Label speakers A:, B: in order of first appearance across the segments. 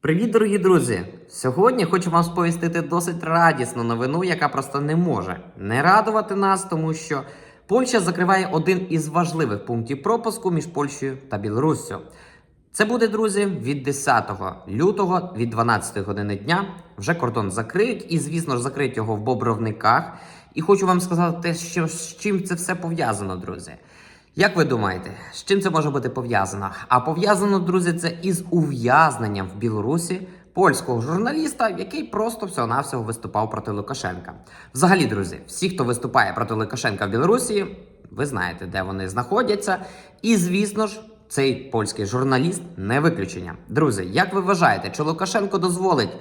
A: Привіт, дорогі друзі! Сьогодні хочу вам сповістити досить радісну новину, яка просто не може не радувати нас, тому що Польща закриває один із важливих пунктів пропуску між Польщею та Білоруссю. Це буде, друзі, від 10 лютого, від 12 години дня. Вже кордон закриють, і, звісно ж, закриють його в Бобровниках. І хочу вам сказати, що з чим це все пов'язано, друзі. Як ви думаєте, з чим це може бути пов'язано? А пов'язано, друзі, це із ув'язненням в Білорусі польського журналіста, який просто всього-навсього виступав проти Лукашенка. Взагалі, друзі, всі, хто виступає проти Лукашенка в Білорусі, ви знаєте, де вони знаходяться. І, звісно ж, цей польський журналіст не виключення. Друзі, як ви вважаєте, чи Лукашенко дозволить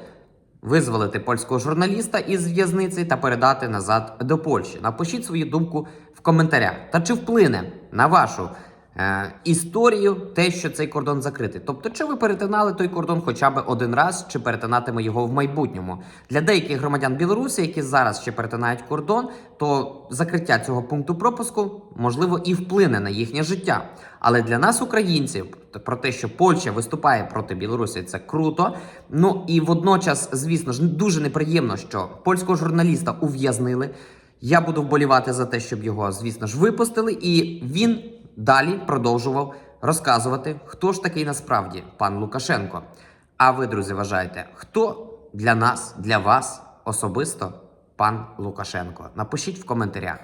A: визволити польського журналіста із в'язниці та передати назад до Польщі. Напишіть свою думку в коментарях. Та чи вплине на вашу е, історію те, що цей кордон закритий? Тобто, чи ви перетинали той кордон хоча б один раз, чи перетинатиме його в майбутньому? Для деяких громадян Білорусі, які зараз ще перетинають кордон, то закриття цього пункту пропуску можливо і вплине на їхнє життя. Але для нас, українців, про те, що Польща виступає проти Білорусі, це круто. Ну і водночас, звісно ж, дуже неприємно, що польського журналіста ув'язнили. Я буду вболівати за те, щоб його, звісно ж, випустили, і він далі продовжував розказувати, хто ж такий насправді пан Лукашенко. А ви, друзі, вважаєте, хто для нас, для вас особисто пан Лукашенко? Напишіть в коментарях.